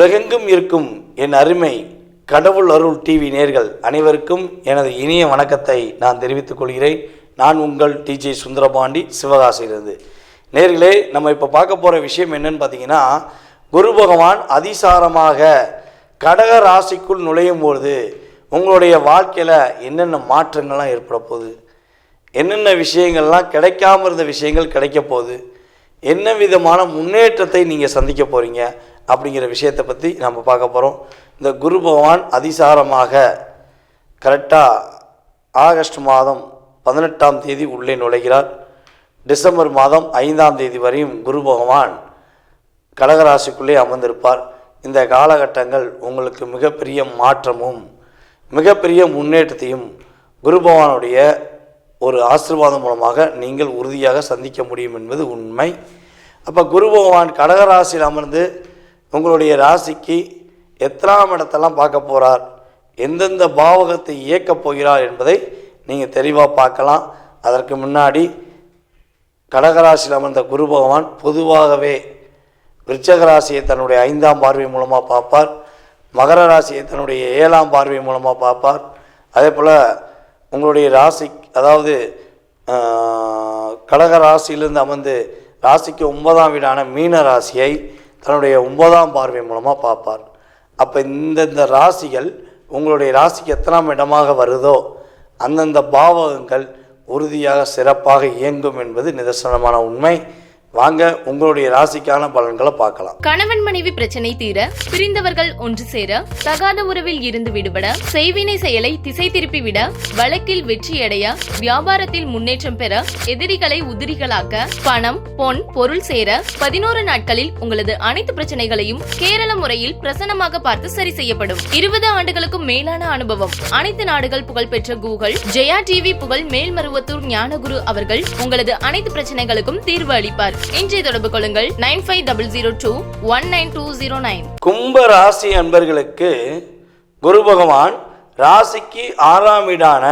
உலகெங்கும் இருக்கும் என் அருமை கடவுள் அருள் டிவி நேர்கள் அனைவருக்கும் எனது இனிய வணக்கத்தை நான் தெரிவித்துக் கொள்கிறேன். நான் உங்கள் டிஜே சுந்தரபாண்டி சிவகாசியிலிருந்து. நேர்களே நம்ம இப்போ பார்க்க போகிற விஷயம் என்னன்னு பார்த்தீங்கன்னா குரு பகவான் அதிசாரமாக கடக ராசிக்குள் நுழையும் பொழுது உங்களுடைய வாழ்க்கையில் என்னென்ன மாற்றங்கள்லாம் ஏற்பட போகுது? என்னென்ன விஷயங்கள்லாம் கிடைக்காம இருந்த விஷயங்கள் கிடைக்க போகுது? என்ன விதமான முன்னேற்றத்தை நீங்கள் சந்திக்க போகிறீங்க அப்படிங்கிற விஷயத்தை பற்றி நம்ம பார்க்க போகிறோம் இந்த குரு பகவான் அதிசாரமாக கரெக்டாக ஆகஸ்ட் மாதம் பதினெட்டாம் தேதி உள்ளே நுழைகிறார். டிசம்பர் மாதம் ஐந்தாம் தேதி வரையும் குரு பகவான் கடகராசிக்குள்ளே அமர்ந்திருப்பார். இந்த காலகட்டங்கள் உங்களுக்கு மிகப்பெரிய மாற்றமும் மிகப்பெரிய முன்னேற்றத்தையும் குரு பகவானுடைய ஒரு ஆசீர்வாதம் மூலமாக நீங்கள் உறுதியாக சந்திக்க முடியும் என்பது உண்மை. அப்போ குரு பகவான் கடகராசியில் அமர்ந்து உங்களுடைய ராசிக்கு எத்தனாம் இடத்தெல்லாம் பார்க்க போகிறார் எந்தெந்த பாவகத்தை இயக்கப் போகிறார் என்பதை நீங்கள் தெளிவாக பார்க்கலாம். அதற்கு முன்னாடி கடகராசியில் அமர்ந்த குரு பகவான் பொதுவாகவே விருச்சக ராசியை தன்னுடைய ஐந்தாம் பார்வை மூலமாக பார்ப்பார். மகர ராசியை தன்னுடைய ஏழாம் பார்வை மூலமாக பார்ப்பார். அதே போல் உங்களுடைய ராசி அதாவது கடக ராசியிலிருந்து அமர்ந்து ராசிக்கு ஒன்பதாம் வீடான மீன ராசியை தன்னுடைய ஒன்பதாம் பார்வை மூலமாக பார்ப்பார். அப்போ இந்தந்த ராசிகள் உங்களுடைய ராசிக்கு எத்தனாம் இடமாக வருதோ அந்தந்த பாவகங்கள் உறுதியாக சிறப்பாக இயங்கும் என்பது நிதர்சனமான உண்மை. வாங்க உங்களுடைய ராசிக்கான பலன்களை பார்க்கலாம். கணவன் மனைவி பிரச்சனை தீர பிரிந்தவர்கள் ஒன்று சேர தகாத உறவில் இருந்து விடுபட செய்வினை செயலை திசை திருப்பி விட வழக்கில் வெற்றியடைய வியாபாரத்தில் முன்னேற்றம் பெற எதிரிகளை உதிரிகளாக்க பணம் பொன் பொருள் சேர பதினோரு நாட்களில் உங்களது அனைத்து பிரச்சனைகளையும் கேரள முறையில் பிரசன்னமாக பார்த்து சரி செய்யப்படும். இருபது ஆண்டுகளுக்கும் மேலான அனுபவம். அனைத்து நாடுகள் புகழ்பெற்ற கூகுள் ஜெயா டிவி புகழ் மேல்மருவத்தூர் ஞானகுரு அவர்கள் உங்களது அனைத்து பிரச்சனைகளுக்கும் தீர்வு அளிப்பார். இன்றைய தொடர்பு கொள்ளுங்கள். Nine five double zero two one nine two zero nine. கும்ப ராசி அன்பர்களுக்கு குரு பகவான் ராசிக்கு ஆறாம் வீடான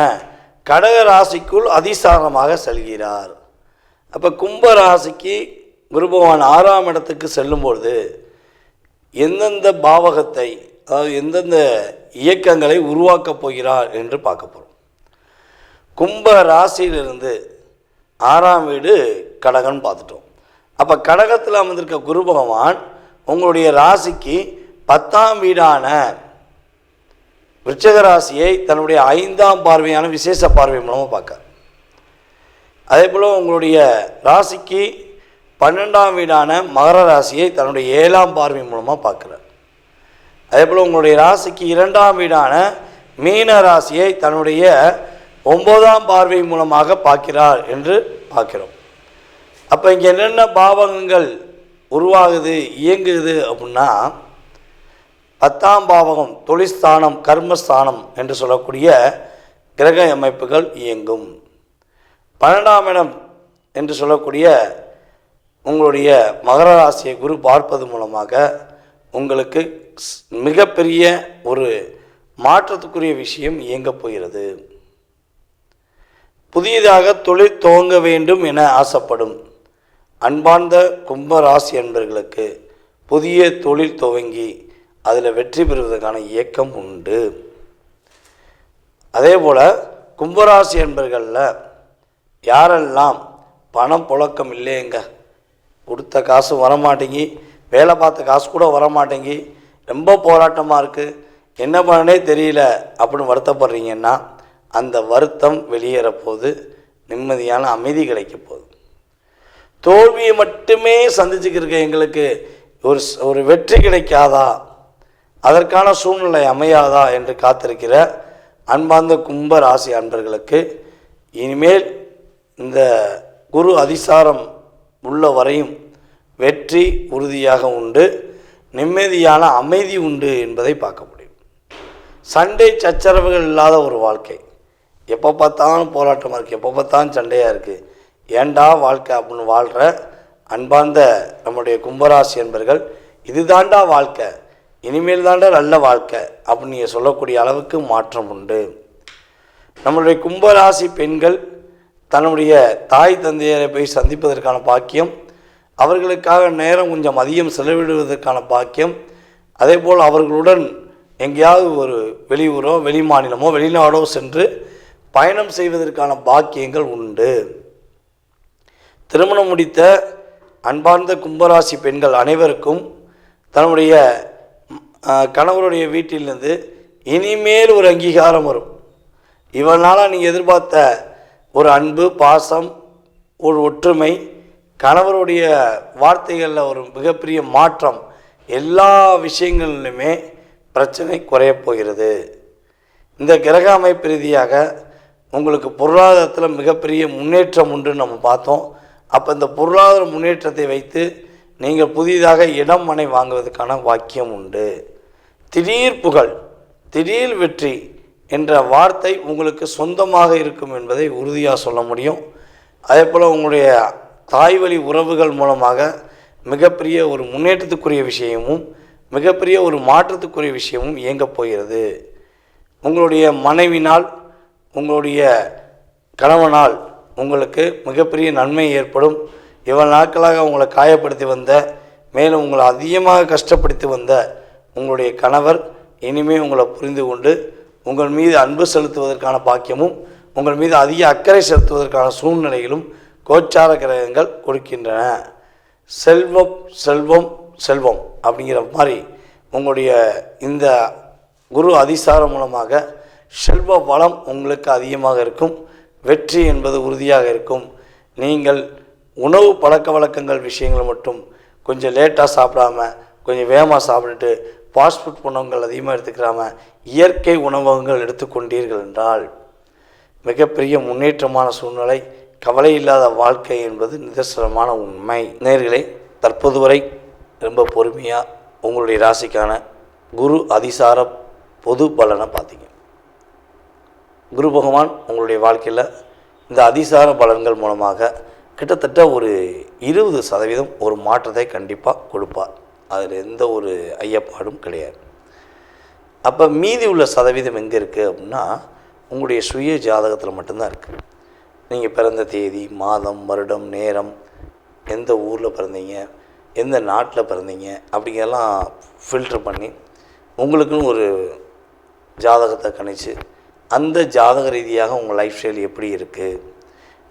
கடக ராசிக்குள் அதிசாரமாக செல்கிறார். அப்போ கும்ப ராசிக்கு குரு பகவான் ஆறாம் இடத்துக்கு செல்லும்பொழுது எந்தெந்த பாவகத்தை அதாவது எந்தெந்த இயக்கங்களை உருவாக்கப் போகிறார் என்று பார்க்க போகிறோம் கும்ப ராசியிலிருந்து ஆறாம் வீடு கடகன் பார்த்துட்டோம். அப்போ கடகத்தில் அமர்ந்திருக்க குரு பகவான் உங்களுடைய ராசிக்கு பத்தாம் வீடான விருச்சக ராசியை தன்னுடைய ஐந்தாம் பார்வையான விசேஷ பார்வை மூலமாக பார்க்க அதே போல் உங்களுடைய ராசிக்கு பன்னெண்டாம் வீடான மகர ராசியை தன்னுடைய ஏழாம் பார்வை மூலமாக பார்க்குறார். அதே போல் உங்களுடைய ராசிக்கு இரண்டாம் வீடான மீன ராசியை தன்னுடைய ஒன்பதாம் பார்வை மூலமாக பார்க்கிறார் என்று பார்க்கிறோம். அப்போ இங்கே என்னென்ன பாவகங்கள் உருவாகுது இயங்குது அப்படின்னா பத்தாம் பாவகம் தொழிற்ஸ்தானம் கர்மஸ்தானம் என்று சொல்லக்கூடிய கிரக அமைப்புகள் இயங்கும். பன்னெண்டாம் இடம் என்று சொல்லக்கூடிய உங்களுடைய மகர ராசியை குரு பார்ப்பது மூலமாக உங்களுக்கு ஸ்- மிகப்பெரிய ஒரு மாற்றத்துக்குரிய விஷயம் இயங்கப் போகிறது. புதியதாக தொழில் துவங்க வேண்டும் என ஆசைப்படும். அன்பார்ந்த கும்பராசி அன்பர்களுக்கு புதிய தொழில் துவங்கி அதில் வெற்றி பெறுவதற்கான இயக்கம் உண்டு. அதே போல் கும்பராசி என்பர்களில் யாரெல்லாம் பணம் புழக்கம் இல்லைங்க கொடுத்த காசு வரமாட்டேங்கி வேலை பார்த்த காசு கூட வரமாட்டேங்கி ரொம்ப போராட்டமாக இருக்குது என்ன பண்ணனே தெரியல அப்படின்னு வருத்தப்படுறீங்கன்னா அந்த வருத்தம் வெளியேற போது நிம்மதியான அமைதி கிடைக்க போகுது தோல்வியை மட்டுமே சந்திச்சுக்கிருக்க எங்களுக்கு ஒரு ஒரு வெற்றி கிடைக்காதா? அதற்கான சூழ்நிலை அமையாதா என்று காத்திருக்கிற அன்பார்ந்த கும்ப ராசி அன்பர்களுக்கு இனிமேல் இந்த குரு அதிசாரம் உள்ள வரையும் வெற்றி உறுதியாக உண்டு நிம்மதியான அமைதி உண்டு என்பதை பார்க்க முடியும். சண்டை சச்சரவுகள் இல்லாத ஒரு வாழ்க்கை. எப்போ பார்த்தாலும் போராட்டமாக இருக்குது எப்போ பார்த்தாலும் சண்டையாக இருக்குது ஏண்டா வாழ்க்கை அப்படின்னு வாழ்கிற அன்பார்ந்த நம்முடைய கும்பராசி என்பர்கள் இதுதாண்டா வாழ்க்கை இனிமேல் தாண்டா நல்ல வாழ்க்கை அப்படின்னு நீங்கள் சொல்லக்கூடிய அளவுக்கு மாற்றம் உண்டு. நம்மளுடைய கும்பராசி பெண்கள் தன்னுடைய தாய் தந்தையரை போய் சந்திப்பதற்கான பாக்கியம் அவர்களுக்காக நேரம் கொஞ்சம் அதிகம் செலவிடுவதற்கான பாக்கியம் அதேபோல் அவர்களுடன் எங்கேயாவது ஒரு வெளியூரோ வெளி மாநிலமோ வெளிநாடோ சென்று பயணம் செய்வதற்கான பாக்கியங்கள் உண்டு. திருமணம் முடித்த அன்பார்ந்த கும்பராசி பெண்கள் அனைவருக்கும் தன்னுடைய கணவருடைய வீட்டிலிருந்து இனிமேல் ஒரு அங்கீகாரம் வரும். இவனால் நீங்கள் எதிர்பார்த்த ஒரு அன்பு பாசம் ஒரு ஒற்றுமை கணவருடைய வார்த்தைகளில் ஒரு மிகப்பெரிய மாற்றம் எல்லா விஷயங்களிலுமே பிரச்சனை குறையப் போகிறது. இந்த கிரக அமைப்பு ரீதியாக உங்களுக்கு பொருளாதாரத்தில் மிகப்பெரிய முன்னேற்றம் உண்டு நம்ம பார்த்தோம். அப்போ இந்த பொருளாதார முன்னேற்றத்தை வைத்து நீங்கள் புதிதாக இடம் மனை வாங்குவதற்கான வாக்கியம் உண்டு. திடீர் புகழ் திடீர் வெற்றி என்ற வார்த்தை உங்களுக்கு சொந்தமாக இருக்கும் என்பதை உறுதியாக சொல்ல முடியும். அதே போல் உங்களுடைய தாய்வழி உறவுகள் மூலமாக மிகப்பெரிய ஒரு முன்னேற்றத்துக்குரிய விஷயமும் மிகப்பெரிய ஒரு மாற்றத்துக்குரிய விஷயமும் இயங்கப் போகிறது. உங்களுடைய மனைவினால் உங்களுடைய கணவனால் உங்களுக்கு மிகப்பெரிய நன்மை ஏற்படும். இவ்வளவு நாட்களாக உங்களை காயப்படுத்தி வந்த மேலும் உங்களை அதிகமாக கஷ்டப்படுத்தி வந்த உங்களுடைய கணவர் இனிமேல் உங்களை புரிந்து கொண்டு உங்கள் மீது அன்பு செலுத்துவதற்கான பாக்கியமும் உங்கள் மீது அதிக அக்கறை செலுத்துவதற்கான சூழ்நிலைகளும் கோச்சார கிரகங்கள் கொடுக்கின்றன. செல்வம் செல்வம் செல்வம் அப்படிங்கிற மாதிரி உங்களுடைய இந்த குரு அதிசாரம் மூலமாக செல்வ வளம் உங்களுக்கு அதிகமாக இருக்கும். வெற்றி என்பது உறுதியாக இருக்கும். நீங்கள் உணவு பழக்க வழக்கங்கள் விஷயங்கள் மட்டும் கொஞ்சம் லேட்டாக சாப்பிடாம கொஞ்சம் வேகமாக சாப்பிட்டுட்டு ஃபாஸ்ட் ஃபுட் உணவுகள் அதிகமாக எடுத்துக்கிறாமல் இயற்கை உணவகங்கள் எடுத்துக்கொண்டீர்கள் என்றால் மிகப்பெரிய முன்னேற்றமான சூழ்நிலை கவலை இல்லாத வாழ்க்கை என்பது நிதர்சனமான உண்மை. நேர்களே தற்போது வரை ரொம்ப பொறுமையாக உங்களுடைய ராசிக்கான குரு அதிசார பொது பலனை பார்த்தீங்க. குரு பகவான் உங்களுடைய வாழ்க்கையில் இந்த அதிசார பலன்கள் மூலமாக கிட்டத்தட்ட ஒரு இருபது சதவீதம் ஒரு மாற்றத்தை கண்டிப்பாக கொடுப்பார். அதில் எந்த ஒரு ஐயப்பாடும் கிடையாது. அப்போ மீதி உள்ள சதவீதம் எங்கே இருக்குது அப்படின்னா உங்களுடைய சுய ஜாதகத்தில் மட்டும்தான் இருக்குது நீங்கள் பிறந்த தேதி மாதம் வருடம் நேரம் எந்த ஊரில் பிறந்தீங்க எந்த நாட்டில் பிறந்தீங்க அப்படிங்கெல்லாம் ஃபில்ட்ரு பண்ணி உங்களுக்குன்னு ஒரு ஜாதகத்தை கணிச்சு அந்த ஜாதக ரீதியாக உங்கள் லைஃப் ஸ்டைல் எப்படி இருக்குது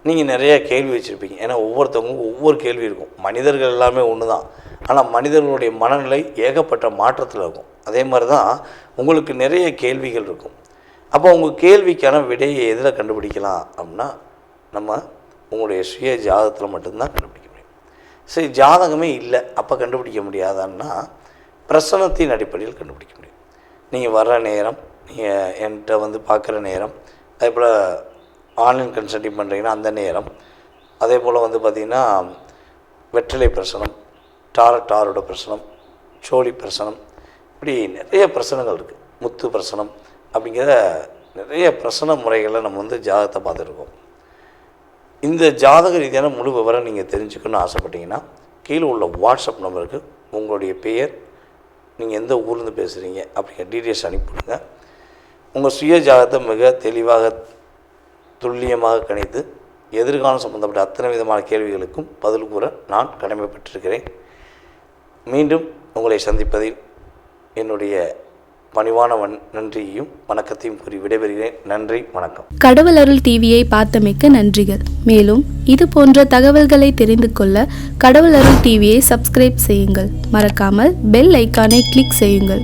நீங்கள் நிறைய கேள்வி வச்சுருப்பீங்க. ஏன்னா ஒவ்வொருத்தவங்களுக்கும் ஒவ்வொரு கேள்வி இருக்கும். மனிதர்கள் எல்லாமே ஒன்று தான் ஆனால் மனிதர்களுடைய மனநிலை ஏகப்பட்ட மாற்றத்தில் இருக்கும். அதே மாதிரி தான் உங்களுக்கு நிறைய கேள்விகள் இருக்கும். அப்போ உங்கள் கேள்விக்கான விடையை எதில் கண்டுபிடிக்கலாம் அப்படின்னா நம்ம உங்களுடைய சுய ஜாதகத்தில் மட்டும்தான் கண்டுபிடிக்க முடியும். சரி ஜாதகமே இல்லை. அப்போ கண்டுபிடிக்க முடியாதான்னா பிரசனத்தின் அடிப்படையில் கண்டுபிடிக்க முடியும். நீங்கள் வர்ற நேரம் நீங்கள் என்கிட்ட வந்து பார்க்குற நேரம் அதே போல் ஆன்லைன் கன்சல்டிங் பண்ணுறீங்கன்னா அந்த நேரம். அதே போல் வந்து பார்த்திங்கன்னா வெற்றிலை பிரசனம் டாரட் டாரோட பிரசனம் சோழி பிரசனம் இப்படி நிறைய பிரசனங்கள் இருக்குது முத்து பிரசனம் அப்படிங்கிற நிறைய பிரசன முறைகளை நம்ம வந்து ஜாதகத்தை பார்த்துருக்கோம் இந்த ஜாதக ரீதியான முழு விவரம் நீங்கள் தெரிஞ்சுக்கணும்னு ஆசைப்பட்டீங்கன்னா கீழே உள்ள வாட்ஸ்அப் நம்பருக்கு உங்களுடைய பெயர் நீங்கள் எந்த ஊர்லேருந்து பேசுகிறீங்க அப்படிங்கிற டீட்டெயில்ஸ் அனுப்பிவிடுங்க. உங்கள் சுய ஜாதகத்தை மிக தெளிவாக துல்லியமாக கணித்து எதிர்காலம் சம்பந்தப்பட்ட அத்தனை விதமான கேள்விகளுக்கும் பதில் கூற நான் கடமைப்பட்டிருக்கிறேன். மீண்டும் உங்களை சந்திப்பதில் என்னுடைய பணிவான வன் நன்றியையும் வணக்கத்தையும் கூறி விடைபெறுகிறேன். நன்றி வணக்கம். கடவுள் அருள் டிவியை பார்த்தமைக்க நன்றிகள். மேலும் இது போன்ற தகவல்களை தெரிந்து கொள்ள கடவுள் அருள் டிவியை சப்ஸ்கிரைப் செய்யுங்கள். மறக்காமல் பெல் ஐக்கானை கிளிக் செய்யுங்கள்.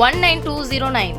one nine two zero nine